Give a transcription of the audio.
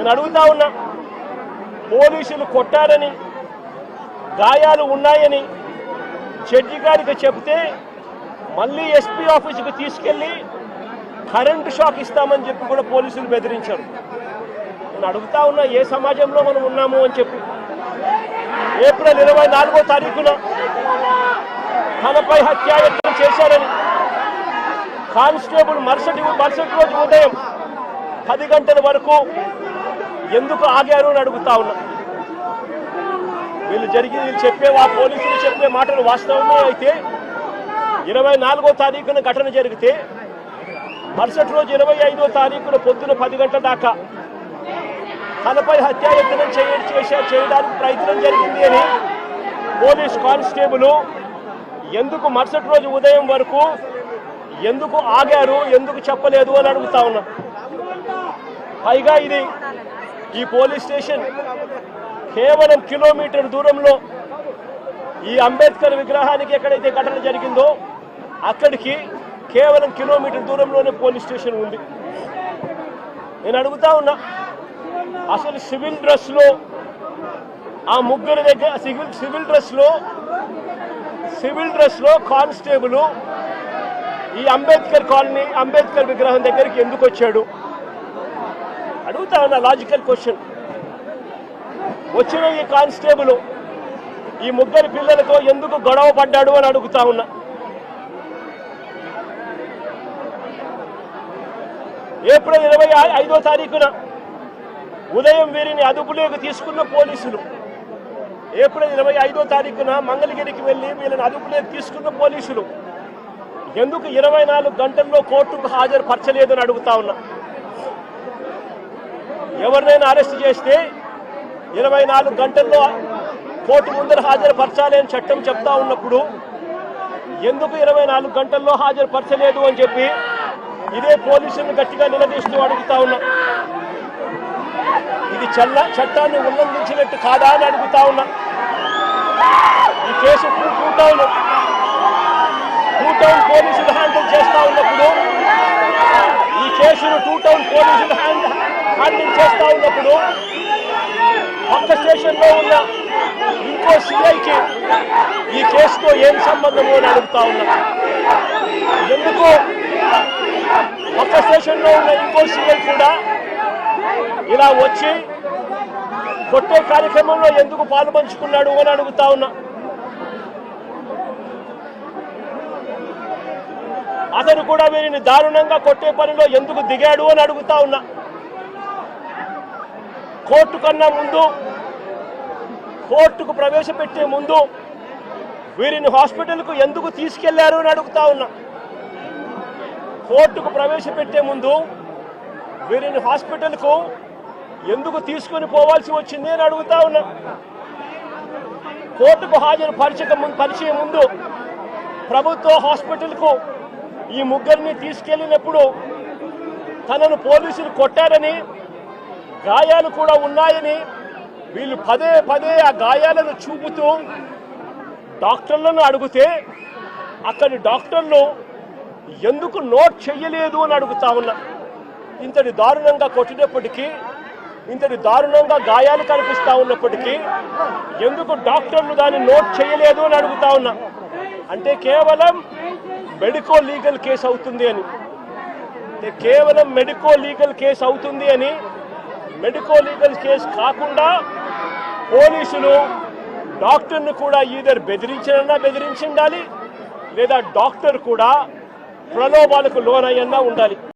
నేను అడుగుతా ఉన్నా పోలీసులు కొట్టారని గాయాలు ఉన్నాయని జడ్జి గారికి చెప్తే మళ్ళీ ఎస్పీ ఆఫీసుకు తీసుకెళ్ళి కరెంటు షాక్ ఇస్తామని చెప్పి కూడా పోలీసులు బెదిరించారు. నేను అడుగుతా ఉన్నా ఏ సమాజంలో మనం ఉన్నాము అని చెప్పి. ఏప్రిల్ ఇరవై నాలుగో తారీఖున తనపై హత్యాయత్నం చేశారని కానిస్టేబుల్ మరుసటి మరుసటి రోజు ఉదయం పది గంటల వరకు ఎందుకు ఆగారు అని అడుగుతా ఉన్నా. వీళ్ళు జరిగి వీళ్ళు చెప్పే ఆ పోలీసులు చెప్పే మాటలు వాస్తవమే అయితే ఇరవై నాలుగో తారీఖున ఘటన జరిగితే మరుసటి రోజు ఇరవై ఐదో తారీఖున పొద్దున పది గంటల దాకా తనపై హత్యాయత్నం చేయ చేసే చేయడానికి ప్రయత్నం జరిగింది అని పోలీస్ కానిస్టేబుల్ ఎందుకు మరుసటి రోజు ఉదయం వరకు ఎందుకు ఆగారు ఎందుకు చెప్పలేదు అని అడుగుతా ఉన్నా. పైగా ఇది ఈ పోలీస్ స్టేషన్ కేవలం కిలోమీటర్ దూరంలో ఈ అంబేద్కర్ విగ్రహానికి ఎక్కడైతే ఘటన జరిగిందో అక్కడికి కేవలం కిలోమీటర్ దూరంలోనే పోలీస్ స్టేషన్ ఉంది. నేను అడుగుతా ఉన్నా అసలు సివిల్ డ్రెస్లో ఆ ముగ్గురు దగ్గర సివిల్ సివిల్ డ్రెస్లో సివిల్ డ్రెస్లో కానిస్టేబుల్ ఈ అంబేద్కర్ కాలనీ అంబేద్కర్ విగ్రహం దగ్గరికి ఎందుకు వచ్చాడు? అడుగుతా ఉన్నా లాజికల్ క్వశ్చన్. వచ్చిన ఈ కానిస్టేబుల్ ఈ ముగ్గురు పిల్లలతో ఎందుకు గొడవ పడ్డాడు అని అడుగుతా ఉన్నా. ఏప్రిల్ ఇరవై ఐదో తారీఖున ఉదయం వీరిని అదుపులోకి తీసుకున్న పోలీసులు ఏప్రిల్ ఇరవై ఐదో తారీఖున మంగళగిరికి వెళ్ళి వీళ్ళని అదుపులోకి తీసుకున్న పోలీసులు ఎందుకు ఇరవై నాలుగు గంటల్లో కోర్టుకు హాజరు పరచలేదని అడుగుతా ఉన్నా. ఎవరినైనా అరెస్ట్ చేస్తే ఇరవై నాలుగు గంటల్లో కోర్టు ముందర హాజరుపరచాలి అని చట్టం చెప్తా ఉన్నప్పుడు ఎందుకు ఇరవై నాలుగు గంటల్లో హాజరుపరచలేదు అని చెప్పి ఇదే పోలీసులను గట్టిగా నిలదీస్తూ అడుగుతా ఉన్నా. ఇది చల్ల చట్టాన్ని ఉల్లంఘించినట్టు కాదా అని అడుగుతా ఉన్నా. ఈ case two- town two town పోలీసులు హ్యాండిల్ చేస్తా ఉన్నప్పుడు ఈ కేసును టూ టౌన్ పోలీసులు హ్యాండ్ హ్యాండిల్ చేస్తా ఉన్నప్పుడు పక్క స్టేషన్లో ఉన్న ఇంకో సిఐకి ఈ కేసుతో ఏం సంబంధము అని అడుగుతా ఉన్నా. ఎందుకు? పక్క స్టేషన్లో ఉన్న ఇంకో సిఐ కూడా ఇలా వచ్చి కొట్టే కార్యక్రమంలో ఎందుకు పాలు పంచుకున్నాడు అని అడుగుతా ఉన్నా. అతను కూడా వీరిని దారుణంగా కొట్టే పనిలో ఎందుకు దిగాడు అని అడుగుతా ఉన్నా. కోర్టు కన్నా ముందు కోర్టుకు ప్రవేశపెట్టే ముందు వీరిని హాస్పిటల్కు ఎందుకు తీసుకెళ్ళారు అని అడుగుతా ఉన్నా. కోర్టుకు ప్రవేశపెట్టే ముందు వీరిని హాస్పిటల్కు ఎందుకు తీసుకొని పోవాల్సి వచ్చింది అని అడుగుతా ఉన్నా. కోర్టుకు హాజరు పరిచక ముందు పరిచయం ముందు ప్రభుత్వ హాస్పిటల్కు ఈ ముగ్గురిని తీసుకెళ్ళినప్పుడు తనను పోలీసులు కొట్టారని గాయాలు కూడా ఉన్నాయని వీళ్ళు పదే పదే ఆ గాయాలను చూపుతూ డాక్టర్లను అడిగితే అక్కడి డాక్టర్లు ఎందుకు నోట్ చెయ్యలేదు అని అడుగుతా ఉన్నా ఇంతటి దారుణంగా కొట్టినప్పటికీ ఇంతటి దారుణంగా గాయాలు కనిపిస్తా ఉన్నప్పటికీ ఎందుకు డాక్టర్లు దాన్ని నోట్ చేయలేదు అని అడుగుతా ఉన్నా. అంటే కేవలం మెడికో లీగల్ కేసు అవుతుంది అని. కేవలం మెడికో లీగల్ కేసు అవుతుంది అని మెడికో లీగల్ కేసు కాకుండా పోలీసులు డాక్టర్ను కూడా ఈధర్ బెదిరించినన్నా బెదిరించి ఉండాలి లేదా డాక్టర్ కూడా ప్రలోభాలకు లోనయ్యన్నా ఉండాలి.